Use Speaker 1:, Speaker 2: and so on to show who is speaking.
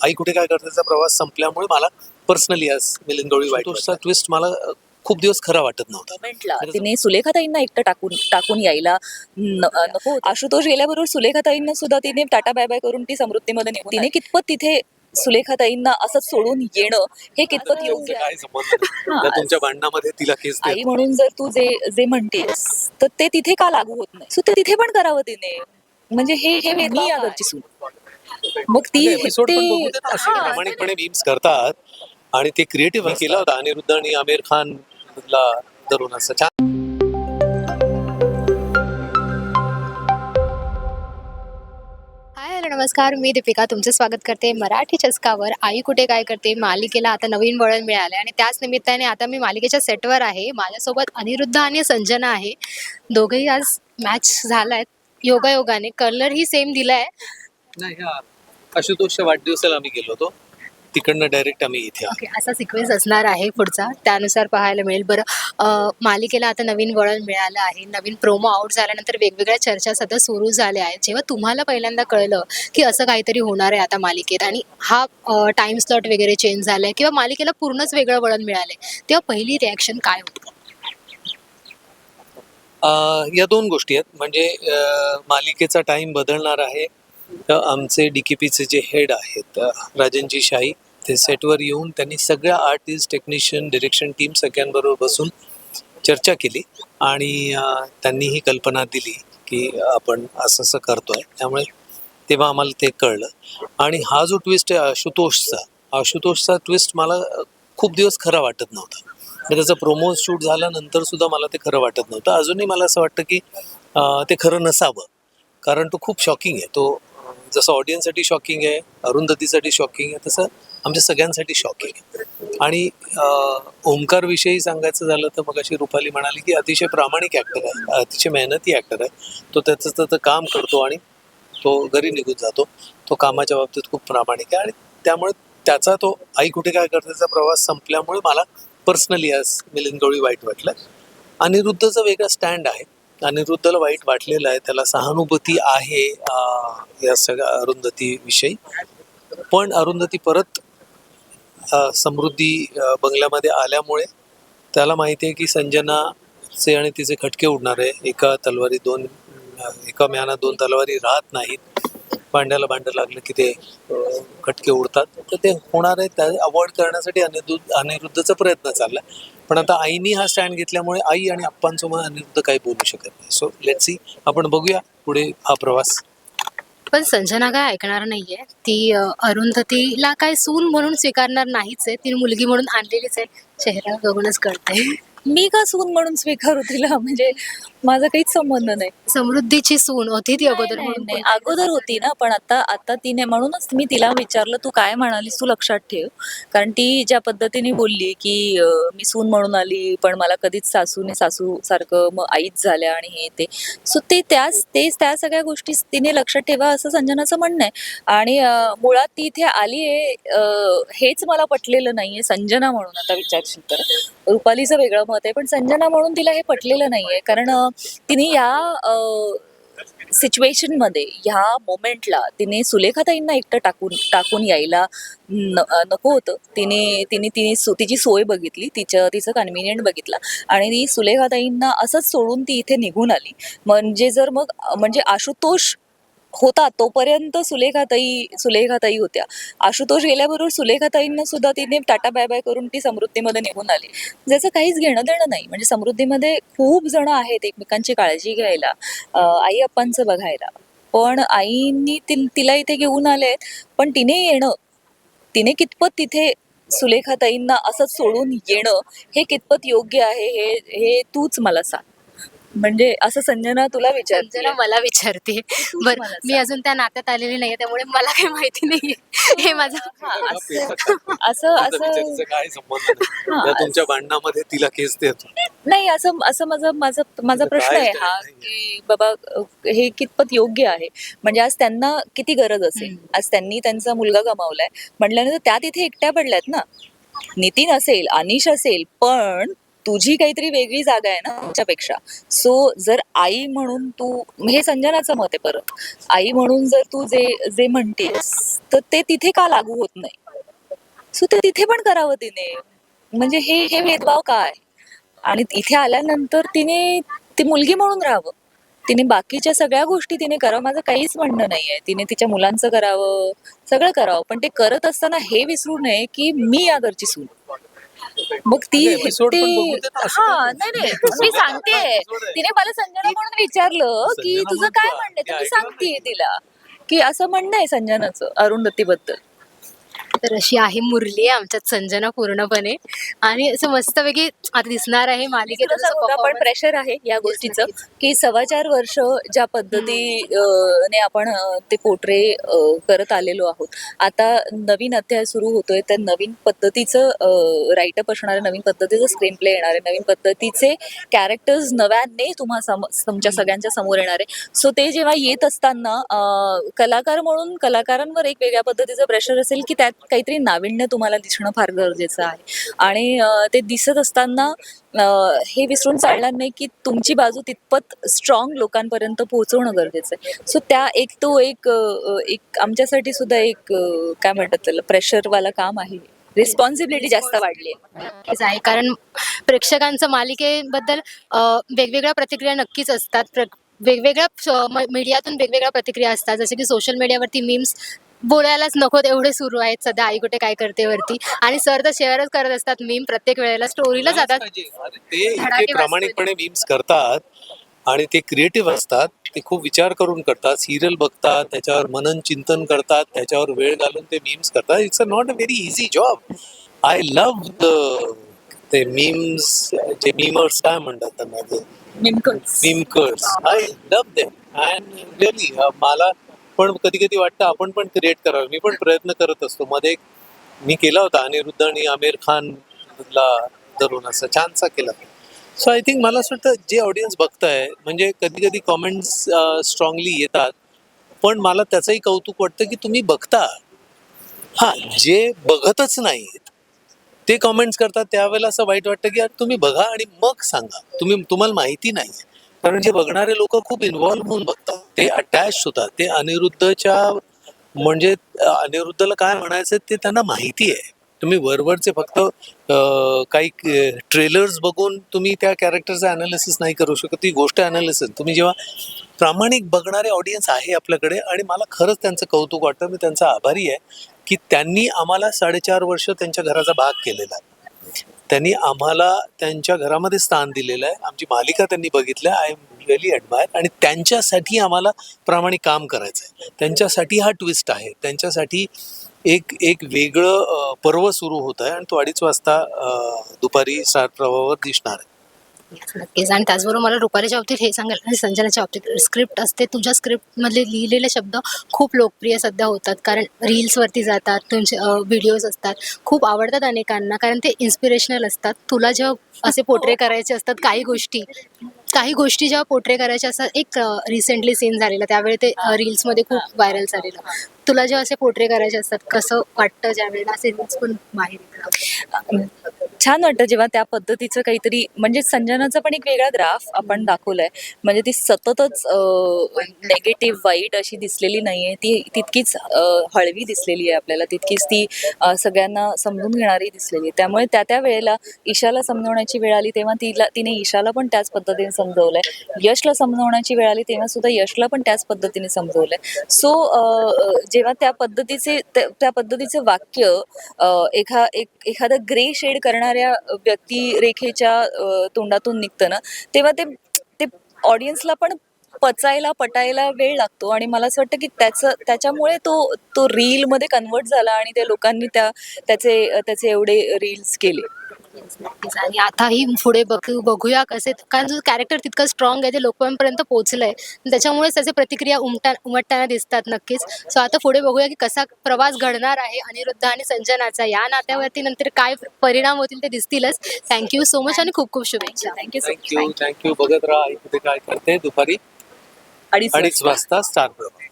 Speaker 1: आई कुठे काय करतेचा प्रवास संपल्यामुळे मला पर्सनली आज मिलिंद गवळी वाईट ट्विस्ट मला खूप दिवस खरा वाटत नव्हता.
Speaker 2: तिने सुलेखाताईंना एकटं टाकून टाकून यायला न- नको होतं. आशुतोष गेल्याबरोबर सुलेखाताईंना सुद्धा तिने टाटा बाय बाय करून ती समृद्धीमध्ये निघून तिने कितपत तिथे सुलेखाताईंना असंच सोडून येणं हे कितपत योग्य
Speaker 1: तुमच्या भांडणामध्ये तिला केस
Speaker 2: आई म्हणून जर तू जे जे म्हणतेस तर ते तिथे का लागू होत नाही? सो ते तिथे पण करावं तिने. म्हणजे हे हे मी या घरची सून. मग ती हा,
Speaker 1: प्रामाणिकपणे मीम्स करतात. आणि ते क्रिएटिव्ह केला होता अनिरुद्ध आणि आमिर खान ला धरून असं. छान.
Speaker 3: हाय हॅलो नमस्कार. मी दीपिका. तुमचं स्वागत करते मराठी चस्कावर. आई कुठे काय करते? मालिकेला आता नवीन वळण मिळालं आणि त्याच निमित्ताने आता मी मालिकेच्या सेटवर आहे. माझ्यासोबत अनिरुद्ध आणि संजना आहे. दोघंही आज मॅच झालायत योगायोगाने. कलरही सेम दिलाय.
Speaker 1: आशुतोषच्या वाढदिवसाला आम्ही गेलो होतो. तिकडनं डायरेक्ट आम्ही इथे आलो.
Speaker 3: ओके असा सिक्वेन्स असणार आहे पुढचा. त्यानुसार पाहायला मिळेल. बरं अं, मालिकेला आता नवीन वळण मिळालं आहे. नवीन प्रोमो आउट झाल्यानंतर वेगवेगळ्या चर्चा सतत सुरू झाल्या आहेत. जेव्हा तुम्हाला पहिल्यांदा कळलं की असं काहीतरी होणार आहे आता मालिकेत आणि हा टाइम स्लॉट वगैरे चेंज झाला आहे किंवा मालिकेला पूर्णच वेगळं वळण मिळालंय तेव्हा पहिली रिॲक्शन काय होतं?
Speaker 1: अं, या दोन गोष्टी आहेत. म्हणजे अं, मालिकेचा टाइम बदलणार आहे. तर आमचे डी के पीचे जे हेड आहेत राजनजी शाही ते सेटवर येऊन त्यांनी सगळ्या आर्टिस्ट टेक्निशियन डिरेक्शन टीम सगळ्यांबरोबर बसून चर्चा केली आणि त्यांनी ही कल्पना दिली की आपण असं असं करतोय. त्यामुळे तेव्हा आम्हाला ते कळलं. आणि हा जो ट्विस्ट आहे आशुतोषचा आशुतोषचा ट्विस्ट मला खूप दिवस खरा वाटत नव्हता. म्हणजे त्याचं प्रोमो शूट झाल्यानंतर सुद्धा मला ते खरं वाटत नव्हतं. अजूनही मला असं वाटतं की ते खरं नसावं. कारण तो खूप शॉकिंग आहे. तो जसं ऑडियन्ससाठी शॉकिंग आहे अरुंधतीसाठी शॉकिंग आहे तसं आमच्या सगळ्यांसाठी शॉकिंग आहे. आणि अं, ओमकारविषयी सांगायचं झालं तर मग अशी रुपाली म्हणाली की अतिशय प्रामाणिक ॲक्टर आहे अतिशय मेहनती ॲक्टर आहे. तो त्याचं त्याचं काम करतो आणि तो घरी निघून जातो. तो कामाच्या बाबतीत खूप प्रामाणिक आहे आणि त्यामुळे त्याचा तो आई कुठे काय करतेचा प्रवास संपल्यामुळे मला पर्सनली आज मिलिंद गवळी वाईट वाटलं. अनिरुद्धचा वेगळा स्टँड आहे. अनिरुद्धला वाईट वाटलेलं आहे त्याला सहानुभूती आहे या सगळ्या अरुंधती विषयी पण अरुंधती परत समृद्धी बंगल्यामध्ये आल्यामुळे त्याला माहिती आहे की संजनाचे आणि तिचे खटके उडणार आहे. एका तलवारी दोन एका म्याना दोन तलवारी राहत नाहीत. भांड्याला भांडं लागलं की ते खटके उडतात. तर ते होणार आहे त्या अवॉइड करण्यासाठी अनिरुद्ध अनिरुद्धचा प्रयत्न चालला. पण आता आईनी हा स्टँड घेतल्यामुळे आई आणि आप्पांसोबत अनिरुद्ध काही बोलू शकत नाही. सो लेट सी आपण बघूया पुढे हा प्रवास.
Speaker 3: पण संजना काय ऐकणार नाहीये. ती अरुंधतीला काय सून म्हणून स्वीकारणार नाहीच आहे. ती मुलगी म्हणून आणलेलीच आहे. चेहरा बघूनच कळतंय.
Speaker 2: मी का सून म्हणून स्वीकारू तिला? म्हणजे माझा काहीच संबंध नाही.
Speaker 3: समृद्धीची सून होती ती अगोदर म्हणून
Speaker 2: नाही, अगोदर होती ना पण आता आता तिने म्हणूनच मी तिला विचारलं तू काय म्हणालीस? तू लक्षात ठेव. कारण ती ज्या पद्धतीने बोलली की अं, मी सून म्हणून आली पण मला कधीच सासूने सासू सारखं मग आईच झाल्या आणि हे ते. सो ते त्याच तेच त्या सगळ्या गोष्टी तिने लक्षात ठेवा असं संजनाचं म्हणणं आहे. आणि अं, मुळात ती इथे आली आहे हेच मला पटलेलं नाहीये संजना म्हणून आता विचारशील तर. रुपालीचं वेगळं मत आहे पण संजना म्हणून तिला हे पटलेलं नाहीये. कारण तिने या सिच्युएशनमध्ये ह्या मोमेंटला तिने सुलेखाताईंना एकटं टाकून टाकून यायला न- नको होतं. तिने तिने तिने सो- तिची सोय बघितली तिचं तिचं कन्व्हिनियंट बघितला. आणि ती सुलेखाताईंना असंच सोडून ती इथे निघून आली. म्हणजे जर मग म्हणजे आशुतोष होता तोपर्यंत सुलेखाताई सुलेखाताई होत्या. आशुतोष गेल्याबरोबर सुलेखाताईंना सुद्धा तिने टाटा बाय बाय करून ती समृद्धीमध्ये निघून आली. ज्याचं काहीच घेणं देणं नाही. म्हणजे समृद्धीमध्ये खूप जण आहेत एकमेकांची काळजी घ्यायला आई अप्पांचं बघायला. पण आईंनी ति तिला इथे घेऊन आले पण तिने येणं तिने कितपत तिथे सुलेखाताईंना असंच सोडून येणं हे कितपत योग्य आहे हे हे तूच मला सांग. म्हणजे असं संजना तुला विचारते
Speaker 3: संजना मला विचारते. बरं मी. अजून त्या नात्यात आलेली नाहीये त्यामुळे मला काही माहिती नाहीये. हे माझं
Speaker 2: असं असं
Speaker 1: काय संबंध नाही. तुमच्या भांडणामध्ये तिला केस देतो
Speaker 2: नाही असं असं माझं माझं माझा प्रश्न
Speaker 1: काय
Speaker 2: आहे हा? की बाबा अ, हे कितपत योग्य आहे? म्हणजे आज त्यांना किती गरज असेल?
Speaker 3: हम्म.
Speaker 2: आज त्यांनी त्यांचा मुलगा गमावलाय. म्हटल्यानंतर त्या तिथे एकट्या पडल्यात ना. नितीन असेल अनिश असेल पण तुझी काहीतरी वेगळी जागा आहे ना त्याच्यापेक्षा सो जर आई म्हणून तू हे संजनाचं मत आहे परत. आई म्हणून जर तू जे जे म्हणतेस तर ते तिथे का लागू होत नाही? सो ते तिथे पण करावं तिने. म्हणजे हे हे भेदभाव काय? आणि इथे आल्यानंतर तिने ती मुलगी म्हणून राहावं. तिने बाकीच्या सगळ्या गोष्टी तिने करावं. माझं काहीच म्हणणं नाहीये. तिने तिच्या मुलांचं करावं सगळं करावं. पण ते करत असताना हे विसरू नये की मी या घरची सून. मग ती हा नाही नाही. मी सांगते. तिने मला संजना म्हणून विचारलं की तुझं काय म्हणणं तर मी
Speaker 1: ती ऐकलं
Speaker 2: सांगतेय तिला की असं म्हणणं आहे संजनाचं अरुंधतीबद्दल.
Speaker 3: तर अशी आहे मुरली आहे आमच्यात संजना पूर्णपणे. आणि असं मस्तपैकी आता दिसणार आहे मालिकेत
Speaker 2: पण प्रेशर आहे या गोष्टीचं की सव्वा चार वर्ष ज्या पद्धती ने आपण ते पोट्रे करत आलेलो आहोत. आता नवीन अध्याय सुरू होतोय त्या नवीन पद्धतीचं राईटअप असणार आहे नवीन पद्धतीचं स्क्रीन प्ले येणार आहे नवीन पद्धतीचे कॅरेक्टर्स नव्याने तुम्हा सम तुमच्या सगळ्यांच्या समोर येणार आहे. सो ते जेव्हा येत असताना कलाकार म्हणून कलाकारांवर एक वेगळ्या पद्धतीचं प्रेशर असेल की त्यात काहीतरी नाविन्य तुम्हाला दिसणं फार गरजेचं आहे. आणि ते दिसत असताना हे विसरून चालणार नाही की तुमची बाजू तितपत स्ट्रॉंग लोकांपर्यंत पोहोचवणं गरजेचं आहे. सो त्या एक तो एक एक आमच्यासाठी सुद्धा एक काय म्हणतात त्याला प्रेशरवाला काम आहे. रिस्पॉन्सिबिलिटी जास्त वाढली आहे.
Speaker 3: कारण प्रेक्षकांचं मालिकेबद्दल वेगवेगळ्या प्रतिक्रिया नक्कीच असतात. वेगवेगळ्या मीडियातून वेगवेगळ्या प्रतिक्रिया असतात. जसे की सोशल मीडियावरती मीम्स बोलायलाच नको एवढे सुरू आहेत. सध्या आई कुठे काय करते वरती. आणि सर तर शेअरच करत असतात मीम प्रत्येक वेळेला स्टोरीला जातात.
Speaker 1: ते इतके प्रामाणिकपणे मीम्स करतात आणि ते क्रिएटिव्ह असतात ते खूप विचार करून करतात सिरियल बघतात त्याच्यावर मनन चिंतन करतात त्याच्यावर वेळ घालून ते मीम्स करतात. It's a not a very easy job I love ते मीम्स जे मीमर्स काय म्हणतात त्यांना ते? Meme makers I love them and really मला पण कधी कधी वाटतं आपण पण क्रिएट करावं. मी पण प्रयत्न करत असतो. मध्ये मी केला होता अनिरुद्ध आणि आमिर खान ला धरून असं छानसा केला. सो आय थिंक मला असं वाटतं जे ऑडियन्स बघताय म्हणजे कधी कधी कॉमेंट्स स्ट्रॉंगली येतात पण मला त्याचंही कौतुक वाटतं की तुम्ही बघता. हा जे बघतच नाहीत ते कॉमेंट्स करतात त्यावेळेला असं वाईट वाटतं की यार तुम्ही बघा आणि मग सांगा. तुम्ही तुम्हाला माहिती नाही कारण जे बघणारे लोक खूप इन्व्हॉल्व्ह होऊन बघतात. ते अटॅच होतात. ते अनिरुद्धच्या म्हणजे अनिरुद्धला काय म्हणायचं ते त्यांना माहिती आहे. तुम्ही वरवरचे फक्त काही ट्रेलर्स बघून तुम्ही त्या कॅरेक्टरचं अनालिसिस नाही करू शकत. ती गोष्ट अनालिसिस तुम्ही जेव्हा प्रामाणिक बघणारे ऑडियन्स आहे आपल्याकडे आणि मला खरंच त्यांचं कौतुक वाटतं मी त्यांचा आभारी आहे की त्यांनी आम्हाला साडेचार वर्ष त्यांच्या घराचा भाग केलेला आहे. त्यांनी आम्हाला त्यांच्या घरामध्ये स्थान दिलेलं आहे. आमची मालिका त्यांनी बघितल्या. आय एम रिअली ॲडमायर आणि त्यांच्यासाठी आम्हाला प्रामाणिक काम करायचं आहे त्यांच्यासाठी हा ट्विस्ट आहे. त्यांच्यासाठी एक एक वेगळं पर्व सुरू होत आहे. आणि तो अडीच वाजता दुपारी स्टार प्रवाहावर दिसणार आहे.
Speaker 3: नक्कीच. आणि त्याचबरोबर मला रुपालीच्या बाबतीत हे सांगायला संजनाच्या बाबतीत स्क्रिप्ट असते. तुमच्या स्क्रिप्टमधले लिहिलेले शब्द खूप लोकप्रिय सध्या होतात. कारण रील्सवरती जातात तुमचे व्हिडिओज असतात. खूप आवडतात अनेकांना कारण ते इन्स्पिरेशनल असतात. तुला जेव्हा असे पोट्रे करायचे असतात काही गोष्टी काही गोष्टी जेव्हा पोट्रे करायच्या असतात एक रिसेंटली सीन झालेला त्यावेळी ते रील्समध्ये खूप व्हायरल झालेलं. तुला जेव्हा असे पोट्रे करायचे असतात कसं वाटतं ज्या वेळेला पण बाहेर येतात?
Speaker 2: छान वाटतं जेव्हा त्या पद्धतीचं काहीतरी म्हणजे संजनाचा पण एक वेगळा ग्राफ आपण दाखवलाय. म्हणजे ती सततच नेगेटिव्ह वाईट अशी दिसलेली नाहीये. ती तितकीच हळवी दिसलेली आहे आपल्याला. तितकीच ती सगळ्यांना समजून घेणारी दिसलेली आहे. त्यामुळे त्या त्या वेळेला ईशाला समजवण्याची वेळ आली तेव्हा तिला तिने ईशाला पण त्याच पद्धतीने समजवलंय. यशला समजवण्याची वेळ आली तेव्हा सुद्धा यशला पण त्याच पद्धतीने समजवलंय. सो जेव्हा त्या पद्धतीचे त्या पद्धतीचे वाक्य एखा एक एखादा ग्रे शेड करणाऱ्या व्यक्तिरेखेच्या तोंडातून निघतं ना तेव्हा ते ते ऑडियन्सला पण पचायला पटायला वेळ लागतो. आणि मला असं वाटतं की त्याचं त्याच्यामुळे तो तो रीलमध्ये कन्वर्ट झाला आणि त्या लोकांनी त्या त्याचे त्याचे एवढे रील्स केले.
Speaker 3: नक्कीच. आणि आताही पुढे बघू बघूया कसे कारण जो कॅरेक्टर तितकं स्ट्रॉंग आहे ते लोकांपर्यंत पोहोचलंय. त्याच्यामुळेच त्याचे प्रतिक्रिया उमटा उमटताना दिसतात नक्कीच. सो आता पुढे बघूया की कसा प्रवास घडणार आहे अनिरुद्ध आणि संजनाचा. या नात्यावरती नंतर काय परिणाम होतील ते दिसतीलच. थँक्यू सो मच आणि खूप खूप शुभेच्छा.
Speaker 2: थँक्यू सो
Speaker 1: थँक्यू थँक्यू बघत राहा कुठे काय करते दुपारी.
Speaker 2: अडीच
Speaker 1: अडीच वाजता स्टार प्रवाह